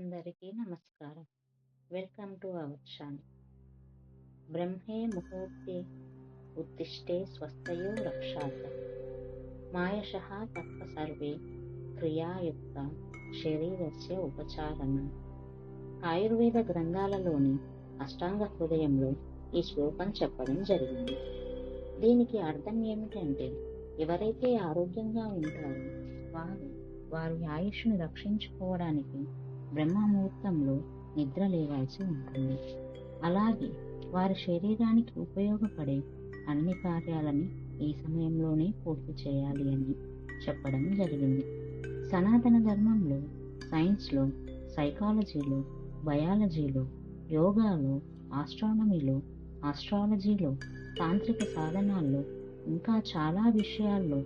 అందరికీ నమస్కారం. Welcome to our channel. బ్రహ్మే ముహూర్తే ఉత్తిష్టే స్వస్థయో రక్షాత మాయశ తప్ప సర్వే క్రియాయుక్త శరీరస్య ఉపచారణ. ఆయుర్వేద గ్రంథాలలోని అష్టాంగ హృదయంలో ఈ శ్లోకం చెప్పడం జరిగింది. దీనికి అర్థం ఏమిటంటే ఎవరైతే ఆరోగ్యంగా ఉంటారో వారు వారి ఆయుష్ను రక్షించుకోవడానికి బ్రహ్మముహూర్తంలో నిద్ర లేవాల్సి ఉంటుంది. అలాగే వారి శరీరానికి ఉపయోగపడే అన్ని కార్యాలని ఈ సమయంలోనే పూర్తి చేయాలి అని చెప్పడం జరిగింది. సనాతన ధర్మంలో సైన్స్లో సైకాలజీలో బయాలజీలో యోగాలో ఆస్ట్రానమీలో ఆస్ట్రాలజీలో తాంత్రిక సాధనాల్లో ఇంకా చాలా విషయాల్లో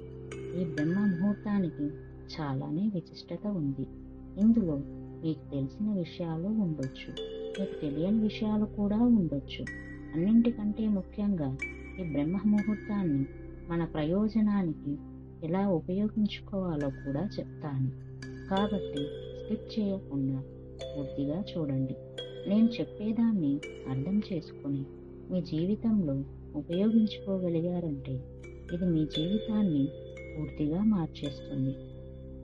ఈ బ్రహ్మ ముహూర్తానికి చాలానే విశిష్టత ఉంది. ఇందులో మీకు తెలిసిన విషయాలు ఉండొచ్చు. మీకు తెలియని విషయాలు కూడా ఉండొచ్చు. అన్నింటికంటే ముఖ్యంగా ఈ బ్రహ్మ ముహూర్తాన్ని మన ప్రయోజనానికి ఎలా ఉపయోగించుకోవాలో కూడా చెప్తాను. కాబట్టి స్కిప్ చేయకుండా పూర్తిగా చూడండి. నేను చెప్పేదాన్ని అర్థం చేసుకుని మీ జీవితంలో ఉపయోగించుకోగలిగారంటే ఇది మీ జీవితాన్ని పూర్తిగా మార్చేస్తుంది.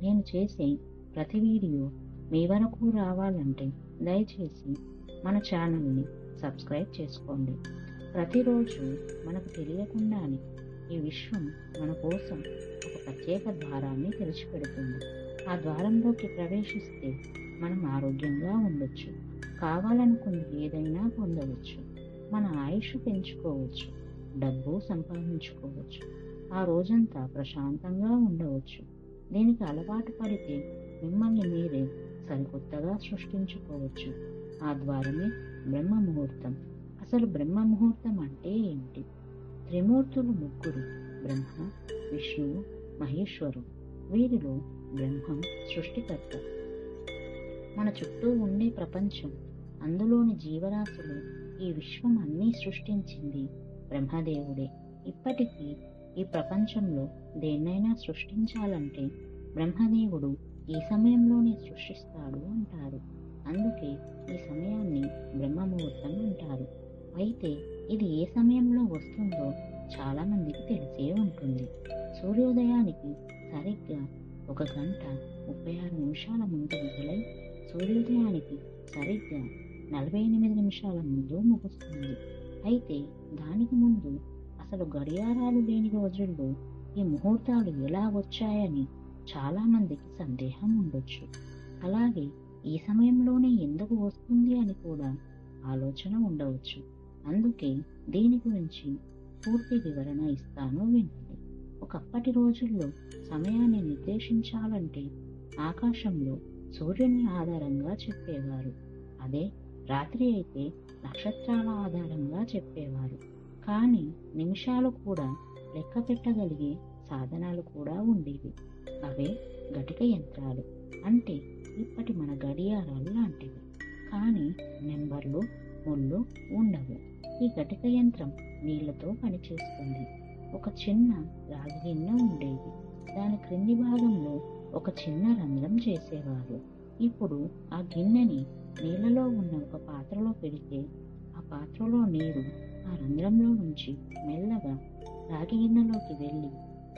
నేను చేసే ప్రతి వీడియో మీ వరకు రావాలంటే దయచేసి మన ఛానల్ని సబ్స్క్రైబ్ చేసుకోండి. ప్రతిరోజు మనకు తెలియకుండానే ఈ విశ్వం మన కోసం ఒక ప్రత్యేక ద్వారాన్ని తెరిచిపెడుతుంది. ఆ ద్వారంలోకి ప్రవేశిస్తే మనం ఆరోగ్యంగా ఉండొచ్చు. కావాలనుకుని ఏదైనా పొందవచ్చు. మన ఆయుష్ పెంచుకోవచ్చు. డబ్బు సంపాదించుకోవచ్చు. ఆ రోజంతా ప్రశాంతంగా ఉండవచ్చు. దీనికి అలవాటు పడితే మిమ్మల్ని మీరే సరికొత్తగా సృష్టించుకోవచ్చు. ఆ ద్వారమే బ్రహ్మ ముహూర్తం అసలు బ్రహ్మ ముహూర్తం అంటే ఏంటి? త్రిమూర్తులు ముగ్గురు బ్రహ్మ విష్ణువు మహేశ్వరు వీరిలో బ్రహ్మం సృష్టికర్త. మన చుట్టూ ఉండే ప్రపంచం అందులోని జీవరాశులు ఈ విశ్వం అన్నీ సృష్టించింది బ్రహ్మదేవుడే. ఇప్పటికీ ఈ ప్రపంచంలో దేన్నైనా సృష్టించాలంటే బ్రహ్మదేవుడు ఈ సమయంలోనే సృష్టిస్తాడు అంటారు. అందుకే ఈ సమయాన్ని బ్రహ్మముహూర్తం అంటారు. అయితే ఇది ఏ సమయంలో వస్తుందో చాలా మందికి తెలిసే ఉంటుంది. సూర్యోదయానికి సరిగ్గా ఒక గంట ముప్పై ఆరు నిమిషాల ముందు మొదలై సూర్యోదయానికి సరిగ్గా నలభై ఎనిమిది నిమిషాల ముందు ముగుస్తుంది. అయితే దానికి ముందు అసలు గడియారాలు లేని రోజుల్లో ఈ ముహూర్తాలు ఎలా వచ్చాయని చాలా మందికి సందేహం ఉండొచ్చు. అలాగే ఈ సమయంలోనే ఎందుకు వస్తుంది అని కూడా ఆలోచన ఉండవచ్చు. అందుకే దీని గురించి పూర్తి వివరణ ఇస్తాను వినండి. ఒకప్పటి రోజుల్లో సమయాన్ని నిర్దేశించాలంటే ఆకాశంలో సూర్యుని ఆధారంగా చెప్పేవారు. అదే రాత్రి అయితే నక్షత్రాల ఆధారంగా చెప్పేవారు. కానీ నిమిషాలు కూడా లెక్క పెట్టగలిగే సాధనాలు కూడా ఉండేవి. అవే ఘటిక యంత్రాలు. అంటే ఇప్పటి మన గడియారాలు లాంటివి. కానీ నెంబర్లు ముళ్ళు ఉండవు. ఈ ఘటిక యంత్రం నీళ్ళతో పనిచేస్తుంది. ఒక చిన్న రాగి గిన్నె ఉండేది. దాని క్రింది భాగంలో ఒక చిన్న రంధ్రం చేసేవారు. ఇప్పుడు ఆ గిన్నెని నీళ్ళలో ఉన్న ఒక పాత్రలో పెడితే ఆ పాత్రలో నీరు ఆ రంధ్రంలో నుంచి మెల్లగా రాగి గిన్నెలోకి వెళ్ళి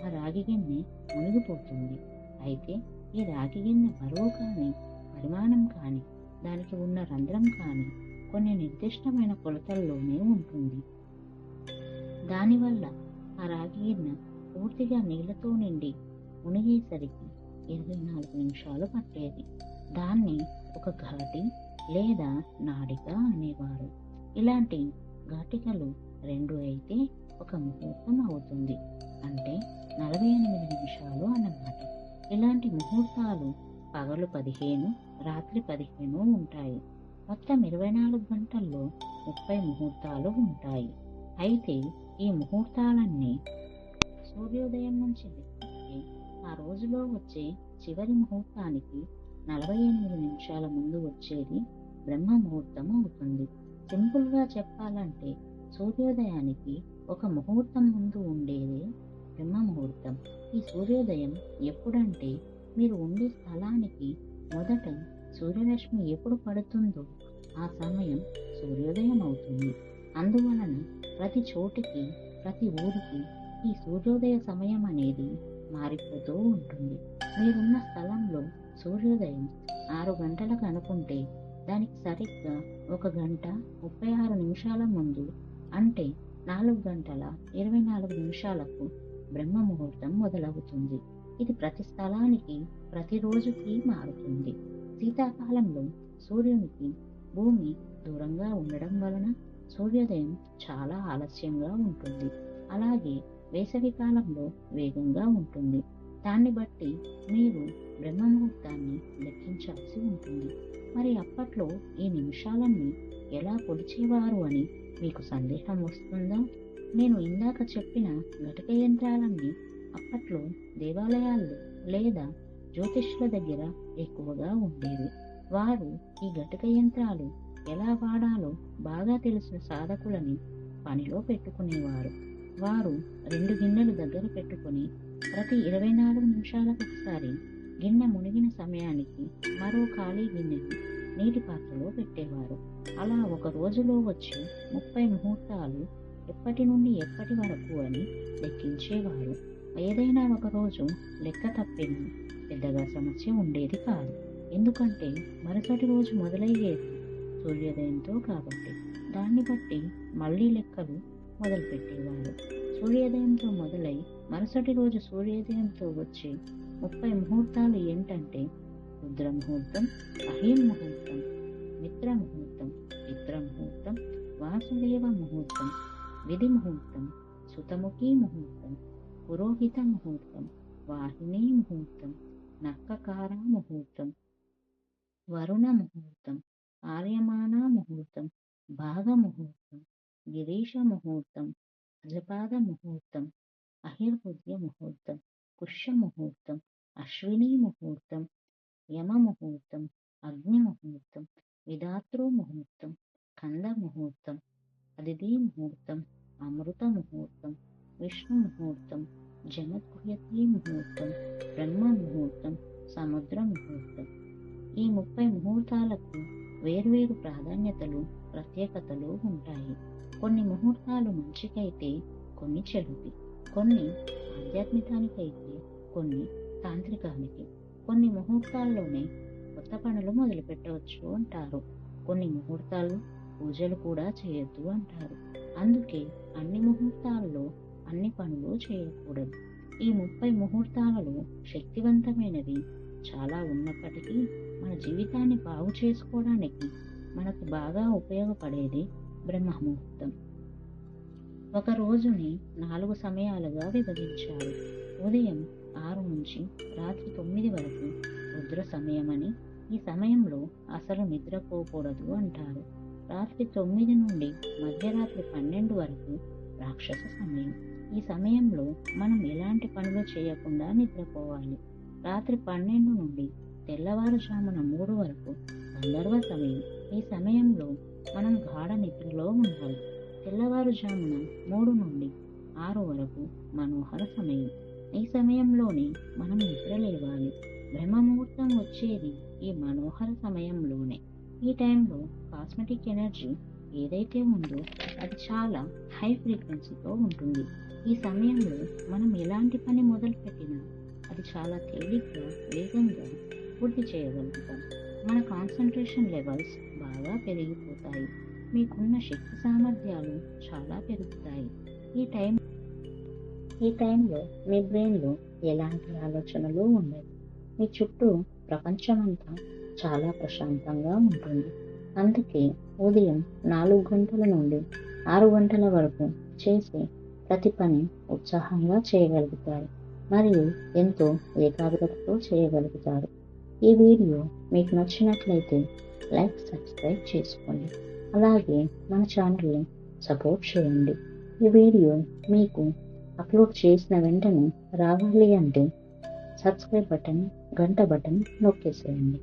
ఆ రాగి గిన్నె మునిగిపోతుంది. అయితే ఈ రాగి గిన్నె బరువు కానీ పరిమాణం కానీ దానికి ఉన్న రంధ్రం కానీ కొన్ని నిర్దిష్టమైన కొలతల్లోనే ఉంటుంది. దానివల్ల ఆ రాగి గిన్నె పూర్తిగా నీళ్ళతో నిండి మునిగేసరికి ఇరవై నాలుగు నిమిషాలు పట్టేది. దాన్ని ఒక ఘాటి లేదా నాడిక అనేవారు. ఇలాంటి ఘాటికలు రెండు అయితే ఒక ముహూర్తం అవుతుంది. అంటే నలభై ఎనిమిది నిమిషాలు అన్నమాట. ఇలాంటి ముహూర్తాలు పగలు పదిహేను రాత్రి పదిహేను ఉంటాయి. మొత్తం ఇరవై నాలుగు గంటల్లో ముప్పై ముహూర్తాలు ఉంటాయి. అయితే ఈ ముహూర్తాలన్నీ సూర్యోదయం నుంచి ఆ రోజులో వచ్చే చివరి ముహూర్తానికి నలభై ఎనిమిది నిమిషాల ముందు వచ్చేది బ్రహ్మ ముహూర్తం అవుతుంది. సింపుల్గా చెప్పాలంటే సూర్యోదయానికి ఒక ముహూర్తం ముందు ఉండే ముహూర్తం ఈ సూర్యోదయం ఎప్పుడంటే మీరు ఉండే స్థలానికి మొదట సూర్యరశ్మి ఎప్పుడు పడుతుందో ఆ సమయం సూర్యోదయం అవుతుంది. అందువలన ప్రతి చోటికి ప్రతి ఊరికి ఈ సూర్యోదయ సమయం అనేది మారిపోతూ ఉంటుంది. మీరున్న స్థలంలో సూర్యోదయం ఆరు గంటలకు అనుకుంటే దానికి సరిగ్గా ఒక గంట ముప్పై ఆరు నిమిషాల ముందు అంటే నాలుగు గంటల ఇరవై నాలుగు నిమిషాలకు బ్రహ్మ ముహూర్తం మొదలవుతుంది. ఇది ప్రతి స్థలానికి ప్రతి రోజుకి మారుతుంది. శీతాకాలంలో సూర్యునికి భూమి దూరంగా ఉండడం వలన సూర్యోదయం చాలా ఆలస్యంగా ఉంటుంది. అలాగే వేసవి కాలంలో వేగంగా ఉంటుంది. దాన్ని బట్టి మీరు బ్రహ్మ ముహూర్తాన్ని లెక్కించాల్సి ఉంటుంది. మరి అప్పట్లో ఈ నిమిషాలన్నీ ఎలా కొలిచేవారు అని మీకు సందేహం వస్తుందా? నేను ఇందాక చెప్పిన ఘటక యంత్రాలన్నీ అప్పట్లో దేవాలయాల్లో లేదా జ్యోతిష్యుల దగ్గర ఎక్కువగా ఉండేవి. వారు ఈ ఘటక యంత్రాలు ఎలా వాడాలో బాగా తెలిసిన సాధకులని పనిలో పెట్టుకునేవారు. వారు రెండు గిన్నెలు దగ్గర పెట్టుకుని ప్రతి ఇరవై నాలుగు నిమిషాలకు ఒకసారి గిన్నె మునిగిన సమయానికి మరో ఖాళీ గిన్నెను నీటి పాత్రలో పెట్టేవారు. అలా ఒక రోజులో వచ్చి ముప్పై ముహూర్తాలు ఎప్పటి నుండి ఎప్పటి వరకు అని లెక్కించేవారు. ఏదైనా ఒక రోజు లెక్క తప్పిన పెద్దగా సమస్య ఉండేది కాదు. ఎందుకంటే మరుసటి రోజు మొదలయ్యేది సూర్యోదయంతో కాబట్టి. దాన్ని బట్టి మళ్ళీ లెక్కలు మొదలుపెట్టేవారు. సూర్యోదయంతో మొదలై మరుసటి రోజు సూర్యోదయంతో వచ్చే ముప్పై ముహూర్తాలు ఏంటంటే రుద్ర ముహూర్తం అహీం ముహూర్తం మిత్ర ముహూర్తం మిత్ర ముహూర్తం వాసుదేవ ముహూర్తం విధి ముహూర్తం సుతముఖి ముహూర్తం పురోహిత ముహూర్తం వాహిని ముహూర్తం నక్కకార ముహూర్తం వరుణ ముహూర్తం ఆర్యమాన ముహూర్తం భాగ ముహూర్తం గిరీష ముహూర్తం అజపాద ముహూర్తం అహిర్బుద్య ముహూర్తం పుష్య ముహూర్తం అశ్విని ముహూర్తం యమ ముహూర్తం అగ్ని ముహూర్తం విధాతృ ముహూర్తం కంద ముహూర్తం అదితి ముహూర్తం అమృత ముహూర్తం విష్ణు ముహూర్తం జమద్గుహ్యతి ముహూర్తం బ్రహ్మ ముహూర్తం సముద్ర ముహూర్తం ఈ ముప్పై ముహూర్తాలకు వేర్వేరు ప్రాధాన్యతలు ప్రత్యేకతలు ఉంటాయి. కొన్ని ముహూర్తాలు మంచికైతే కొన్ని చెడుకి కొన్ని ఆధ్యాత్మికానికైతే కొన్ని తాంత్రికానికి. కొన్ని ముహూర్తాల్లోనే కొత్త పనులు మొదలుపెట్టవచ్చు అంటారు. కొన్ని ముహూర్తాలు పూజలు కూడా చేయొద్దు అంటారు. అందుకే అన్ని ముహూర్తాల్లో అన్ని పనులు చేయకూడదు. ఈ ముప్పై ముహూర్తాలలో శక్తివంతమైనవి చాలా ఉన్నప్పటికీ మన జీవితాన్ని బాగు చేసుకోవడానికి మనకు బాగా ఉపయోగపడేది బ్రహ్మముహూర్తం. ఒక రోజుని నాలుగు సమయాలుగా విభజించారు. ఉదయం ఆరు నుంచి రాత్రి తొమ్మిది వరకు రుద్ర సమయమని ఈ సమయంలో అసలు నిద్రపోకూడదు అంటారు. రాత్రి తొమ్మిది నుండి మధ్యరాత్రి పన్నెండు వరకు రాక్షస సమయం. ఈ సమయంలో మనం ఎలాంటి పనులు చేయకుండా నిద్రపోవాలి. రాత్రి పన్నెండు నుండి తెల్లవారుజామున మూడు వరకు గంధర్వ సమయం. ఈ సమయంలో మనం గాఢ నిద్రలో ఉండాలి. తెల్లవారుజామున మూడు నుండి ఆరు వరకు మనోహర సమయం. ఈ సమయంలోనే మనం నిద్ర లేవాలి బ్రహ్మముహూర్తం వచ్చేది ఈ మనోహర సమయంలోనే. ఈ టైంలో కాస్మెటిక్ ఎనర్జీ ఏదైతే ఉందో అది చాలా హై ఫ్రీక్వెన్సీతో ఉంటుంది. ఈ సమయంలో మనం ఎలాంటి పని మొదలుపెట్టినా అది చాలా తేలిగ్గా వేగంగా పూర్తి చేయగలుగుతాం. మన కాన్సన్ట్రేషన్ లెవెల్స్ బాగా పెరిగిపోతాయి. మీకున్న శక్తి సామర్థ్యాలు చాలా పెరుగుతాయి. ఈ టైం ఈ టైంలో మీ బ్రెయిన్లో ఎలాంటి ఆలోచనలు ఉండవు. మీ చుట్టూ ప్రపంచమంతా చాలా ప్రశాంతంగా ఉంటుంది. అందుకే ఉదయం నాలుగు గంటల నుండి ఆరు గంటల వరకు చేసే ప్రతి పని ఉత్సాహంగా చేయగలుగుతారు. మరియు ఎంతో ఏకాగ్రతతో చేయగలుగుతారు. ఈ వీడియో మీకు నచ్చినట్లయితే లైక్ సబ్స్క్రైబ్ చేసుకోండి. అలాగే మన ఛానల్ని సపోర్ట్ చేయండి. ఈ వీడియో మీకు అప్లోడ్ చేసిన వెంటనే రావాలి అంటే సబ్స్క్రైబ్ బటన్ గంట బటన్ నొక్కేసేయండి.